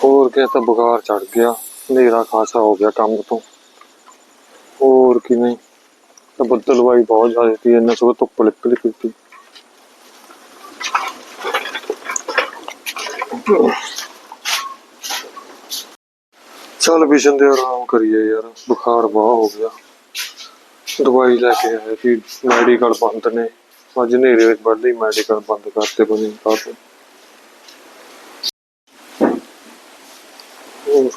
ਹੋਰ ਕਿ ਤਾਂ ਬੁਖਾਰ ਚੜ ਗਿਆ। ਹਨੇਰਾ ਖਾਸਾ ਹੋ ਗਿਆ ਕੰਮ ਤੋਂ। ਹੋਰ ਕਿਵੇਂ? ਤਾਂ ਬੱਦਲਵਾਈ ਬਹੁਤ ਜ਼ਿਆਦਾ ਸੀ ਇਹਨਾਂ ਸਗੋਂ ਧੁੱਪ ਨਿਕਲੀ ਪਈ ਸੀ। ਚੱਲ ਵਿਸ਼ਨ ਦੇ ਆਰਾਮ ਕਰੀਏ ਯਾਰ, ਬੁਖਾਰ ਬਹੁਤ ਹੋ ਗਿਆ। ਦਵਾਈ ਲੈ ਕੇ ਆਏ ਸੀ ਮੈਡੀਕਲ ਬੰਦ ਨੇ। ਅੱਜ ਹਨੇਰੇ ਵਿੱਚ ਵੱਡੀ ਮੈਡੀਕਲ ਬੰਦ ਕਰਤੇ ਕੋਈ ਨਹੀਂ। ਕਾਹਤੇ ਹੋਰ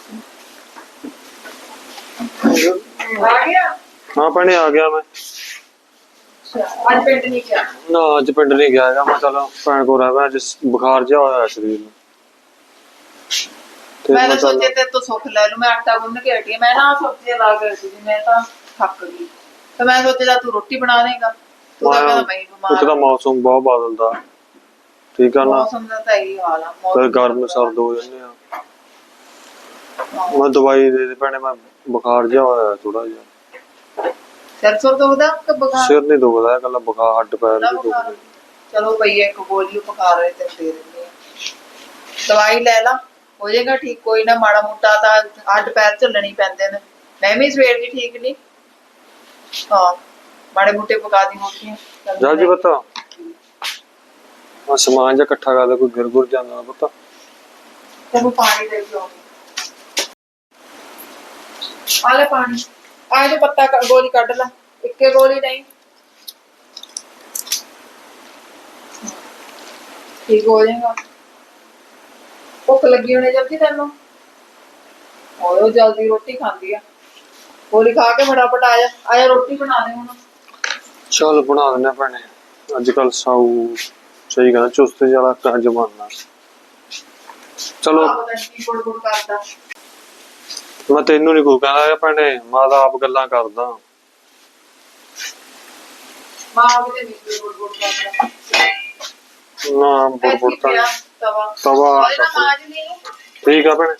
ਆ ਗਿਆ ਹਾਂ ਭੈਣੇ ਆ ਗਿਆ ਮੈਂ ਅੱਜ ਪਿੰਡ ਨਹੀਂ ਗਿਆ ਨਾ ਅੱਜ ਪਿੰਡ ਨਹੀਂ ਗਿਆ ਹੈਗਾ ਮੈਂ ਚਲ ਭੈਣ ਕੋਲ ਰਹਿ ਅੱਜ ਬੁਖਾਰ ਜਿਹਾ ਹੋਇਆ ਸਰੀਰ ਨੂੰ ਤੇ ਮੈਂ ਤਾਂ ਚੱਲ- ਸੋਚਿਆ ਤੇ ਤੂੰ ਸੁੱਖ ਲੈ ਲੂ ਮੈਂ ਆਟਾ ਗੁੰਨ ਕੇ ਹਟੀ ਹਾਂ। ਮੈਂ ਨਾ ਸਬਜ਼ੀ ਲਾ ਕੇ ਹਟੀ ਸੀ ਮੈਂ ਤਾਂ ਥੱਕ ਗਈ ਤੇ ਮੈਂ ਸੋਚਿਆ ਤੂੰ ਰੋਟੀ ਬਣਾ ਦੇਗਾ ਤੂੰ ਤਾਂ ਕਹਿੰਦਾ ਮੈਂ ਹੀ ਇੱਕ ਬਿਮਾਰ ਤਾਂ ਮੌਸਮ ਬਹੁਤ ਬਦਲਦਾ ਠੀਕ ਆ ਹਾਂ। ਨਾ ਮੌਸਮ ਦਾ ਤਾਂ ਇਹੀ ਹਾਲ ਆ ਫਿਰ ਮੌਸਮ ਗਰਮ ਦਾ। ਸਰਦ ਹੋ ਜਾਂਦੇ ਆ ਹਾਂ। ਮੈਂ ਦਵਾਈ ਦੇ ਦੇ ਭੈਣੇ ਮੈਂ ਬੁਖਾਰ ਜਿਹਾ ਹੋਇਆ ਥੋੜਾ ਜਿਹਾ। ਸਿਰ ਸੁਰ ਦੁਖਦਾ ਕਿ ਬੁਖਾਰ? ਸਿਰ ਨਹੀਂ ਦੁਖਦਾ ਕੱਲਾ ਬੁਖਾਰ ਹੱਡ ਪੈਰ? ਦੁਖਦੇ। ਚਲੋ ਭਈ ਇੱਕ ਗੋਲੀ ਬੁਖਾਰ ਹੈ ਤੇ ਦੇ ਦਿੰਦੇ ਆ ਦਵਾਈ ਲੈ ਲਾ ਹੋ ਜਾਏਗਾ ਠੀਕ ਕੋਈ ਨਾ ਮਾੜਾ ਮੋਟਾ ਤਾਂ ਹੱਡ ਪੈਰ ਝੱਲਣੀ ਪੈਂਦੇ ਨੇ। ਮੈਂ ਵੀ ਸਵੇਰ ਦੀ ਠੀਕ ਨਹੀਂ। ਹਾਂ ਮਾੜੇ ਮੋਟੇ ਪਕਾ ਦੀ ਰੋਟੀਆਂ ਚੱਲ ਜਾ ਜੀ ਪਤਾ। ਆ ਸਮਾਨ ਜਿਹਾ ਇਕੱਠਾ ਕਰਦਾ ਕੋਈ ਗਿਰ ਗੁਰ ਜਾਂਦਾ ਪਤਾ। ਤੈਨੂੰ ਪਾਣੀ ਦੇ ਦਿਓ ਆ ਲੈ ਪਾਣੀ। ਆ ਜੋ ਪੱਤਾ ਗੋਲੀ ਕੱਢ ਲੈ। ਇੱਕੇ ਗੋਲੀ ਨਹੀਂ। ਠੀਕ ਹੋ ਜਾਏਗਾ। ਭੁੱਖ ਲੱਗੀ ਹੋਣੀ ਜਲਦੀ ਤੈਨੂੰ? ਉਹ ਜਲਦੀ ਰੋਟੀ ਖਾਂਦੀ ਆ। ਗੋਲੀ ਖਾ ਕੇ ਫਟਾਫਟ ਆ ਜਾ। ਆ ਜਾ ਰੋਟੀ ਬਣਾ ਦੇ ਹੁਣ। ਚੱਲ ਬਣਾ ਦਿੰਦੇ ਭੈਣੇ। ਅੱਜ ਕੱਲ ਸਾਊ ਸਹੀ ਕਹਿੰਦਾ ਚੁਸਤ ਜਿਹਾ ਕਾ ਜਮਾਨਾ ਚਲੋ। ਪਤਾ ਨੀ ਕੀ ਗੁੜ ਗੁੜ ਕਰਦਾ। ਮੈਂ ਤੈਨੂੰ ਨਹੀਂ ਕੋਈ ਕਹਿੰਦਾ ਹੈਗਾ ਭੈਣੇ ਮੈਂ ਤਾਂ ਆਪ ਗੱਲਾਂ ਕਰਦਾ। ਮਾਂ ਉਹਦੇ ਨੀਚੇ ਗੁੜ ਗੁੜ ਕਰਦਾ। ਨਾ ਬੁੜ ਤਾਂ ਤਵਾ। ਤਵਾ ਉਹਦੇ ਨਾਲ ਮਾਂਜ ਲਈ। ਠੀਕ ਆ ਭੈਣੇ।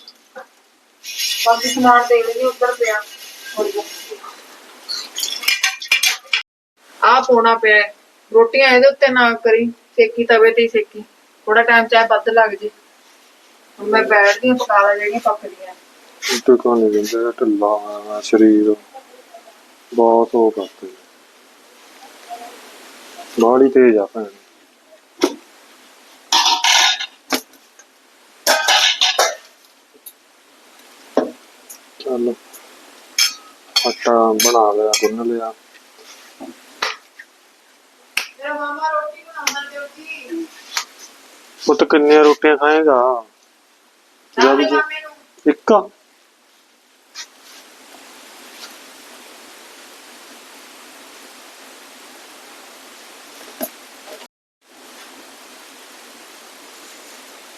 ਬਾਕੀ ਸਮਾਨ ਦੇ ਲਈ ਉੱਧਰ ਪਿਆ। ਆ ਪੋਣਾ ਪਿਆ ਹੈ। ਰੋਟੀਆਂ ਇਹਦੇ ਉੱਤੇ ਨਾ ਕਰੀ ਸੇਕੀ ਤਵੇ ਤੇ ਹੀ ਸੇਕੀ। ਥੋੜਾ ਟਾਈਮ ਚਾਹੇ ਵੱਧ ਲੱਗ ਜੇ। ਹੁਣ ਮੈਂ ਬੈਠਦੀ ਹਾਂ ਪਕਾ ਲਾ ਜਿਹੜੀਆਂ ਪੱਕਦੀਆਂ। ਕੋ ਨਹੀਂ ਦਿੰਦੇ ਢਿੱਲਾ ਹੋਇਆ ਸਰੀਰ ਬਹੁਤ ਹੋ ਕਰਤੇ। ਬਾੜੀ ਤੇਜ ਆ ਭੈਣ। ਚੱਲ ਆਟਾ ਬਣਾ ਲਿਆ ਗੁੰਨ ਲਿਆ। ਮੇਰਾ ਮਾਮਾ ਰੋਟੀ ਬਣਾਉਂਦਾ ਦਿਓ ਜੀ ਪੁੱਤ ਕਿੰਨੀਆਂ ਰੋਟੀਆਂ ਖਾਏਗਾ? ਜਦ ਇੱਕ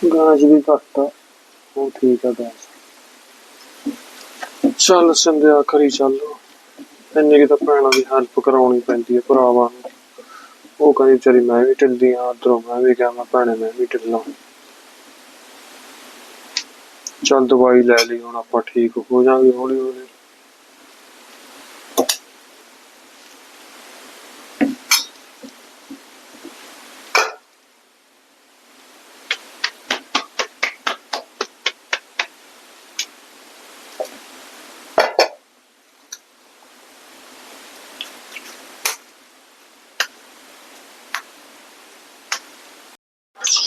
ਗਾਜ ਵੀ ਘੱਟ ਆ। ਉਹ ਠੀਕ ਆ ਗਾਜ ਚੱਲ ਸੰਧਿਆ ਕਰੀ ਚੱਲ। ਇੰਨੇ ਕਿ ਤਾਂ ਭੈਣਾਂ ਦੀ ਹੈਲਪ ਕਰਾਉਣੀ ਪੈਂਦੀ ਹੈ ਭਰਾਵਾਂ ਨੂੰ। ਉਹ ਕਹਿੰਦੀ ਵਿਚਾਰੀ ਮੈਂ ਵੀ ਢਿੱਲੀ ਆ, ਉਧਰੋਂ ਮੈਂ ਵੀ ਕਿਹਾ ਮੈਂ ਭੈਣੇ ਮੈਂ ਵੀ ਢਿੱਲਾ। ਚੱਲ ਦਵਾਈ ਲੈ ਲਈ, ਹੁਣ ਆਪਾਂ ਠੀਕ ਹੋ ਜਾਾਂਗੇ ਹੌਲੀ ਹੌਲੀ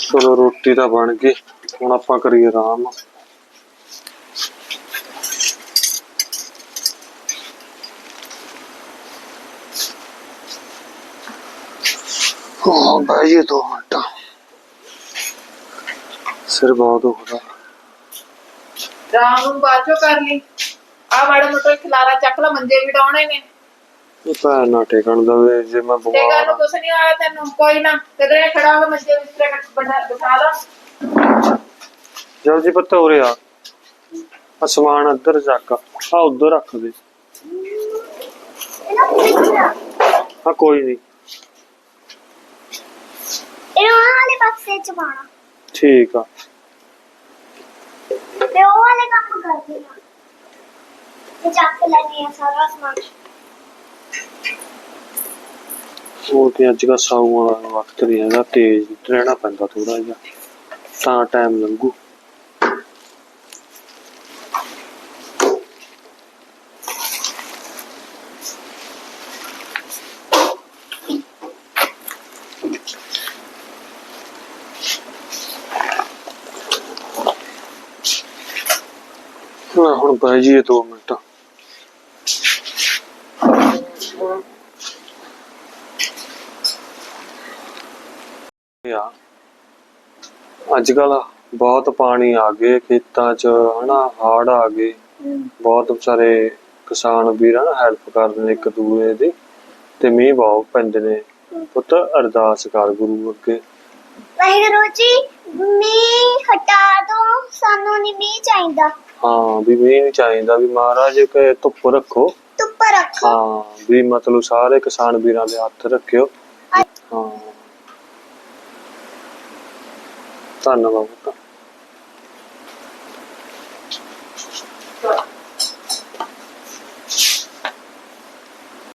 ਚਲੋ ਰੋਟੀ ਤਾਂ ਬਣ ਗਈ ਹੁਣ ਆਪਾਂ ਕਰੀਏ ਆਰਾਮ। Oh, ਭਾਈ ਦੋ ਮਿੰਟ। ਸਿਰ ਬਹੁਤ ਦੁਖਦਾ। ਰਾਮ ਨੂੰ ਬਾਅਦ ਚੋਂ ਕਰ ਲਈ ਆ ਮਾੜਾ ਮੋਟਾ ਖਿਲਾਰਾ ਚੱਕ ਲਾ ਮੰਜੇ ਵੀ ਡਾਉਣੇ ਨੇ। ਇਹ ਪੈਰ ਨਾ ਟੇਕਣ ਦਵੇ ਜੇ ਮੈਂ ਤੇ ਬਿਮਾਰ ਗੱਲ ਆ ਕੁਛ ਨਹੀਂ ਆਇਆ ਤੈਨੂੰ ਕੋਈ ਨਾ ਕਿਧਰੇ ਖੜਾ ਹੋ ਮੰਜੇ ਵਿੱਚ ਤੇ ਬੰਦਾ ਬਿਠਾ ਲਾ। ਜਲ ਜੀ ਪੱਤਾ ਉਰੇ ਆ। ਆ ਸਮਾਨ ਅੰਦਰ ਚੱਕ ਆ ਉਧਰ ਰੱਖ ਦੇ। ਹਾਂ ਕੋਈ ਨਹੀਂ ਇਹ ਉਹ ਵਾਲੇ ਪਾਸੇ ਚ ਪਾਣਾ ਠੀਕ ਆ। ਤੇ ਉਹ ਵਾਲੇ ਕੰਮ ਕਰ ਦੇਣਾ ਤੇ ਚੱਕ ਲੈਣੀ ਆ ਸਾਰਾ ਸਮਾਨ। ਉਹ ਤੇ ਅੱਜ ਦਾ ਸਾਊ ਵਾਲਾ ਵਕਤ ਨਹੀਂ ਹੈਗਾ, ਤੇਜ਼ ਰਹਿਣਾ ਪੈਂਦਾ ਥੋੜਾ ਜਿਹਾ, ਤਾਂ ਟਾਈਮ ਲੰਘੂ। ਹੁਣ ਬਹਿ ਜੀਏ 2 ਮਿੰਟ। ਅੱਜ ਕੱਲ ਬਹੁਤ ਪਾਣੀ ਆ ਗਏ ਖੇਤਾਂ 'ਚ ਹਨਾ ਹੜ੍ਹ ਆ ਗਏ। ਬਹੁਤ ਸਾਰੇ ਕਿਸਾਨ ਵੀਰ ਹਨਾ ਹੈਲਪ ਕਰਦੇ ਨੇ ਇੱਕ ਦੂਏ ਦੀ ਤੇ ਮੀਂਹ ਬਹੁਤ ਪੈਂਦੇ ਨੇ। ਪੁੱਤ ਅਰਦਾਸ ਕਰ ਗੁਰੂ ਅੱਗੇ। ਵਾਹਿਗੁਰੂ ਜੀ ਮੀਂਹ ਹਟਾ ਦੋ ਸਾਨੂੰ ਨਹੀਂ ਮੀਂਹ ਚਾਹੀਦਾ। ਹਾਂ ਵੀ ਮੀਂਹ ਨਹੀਂ ਚਾਹੀਦਾ ਵੀ ਮਹਾਰਾਜ ਕੇ ਧੁੱਪ ਰੱਖੋ। ਧੁੱਪ ਰੱਖੋ। ਹਾਂ ਵੀ ਮਤਲਬ ਸਾਰੇ ਕਿਸਾਨ ਵੀਰਾਂ ਦੇ ਹੱਥ ਰੱਖਿਓ। ਧੰਨਵਾਦ।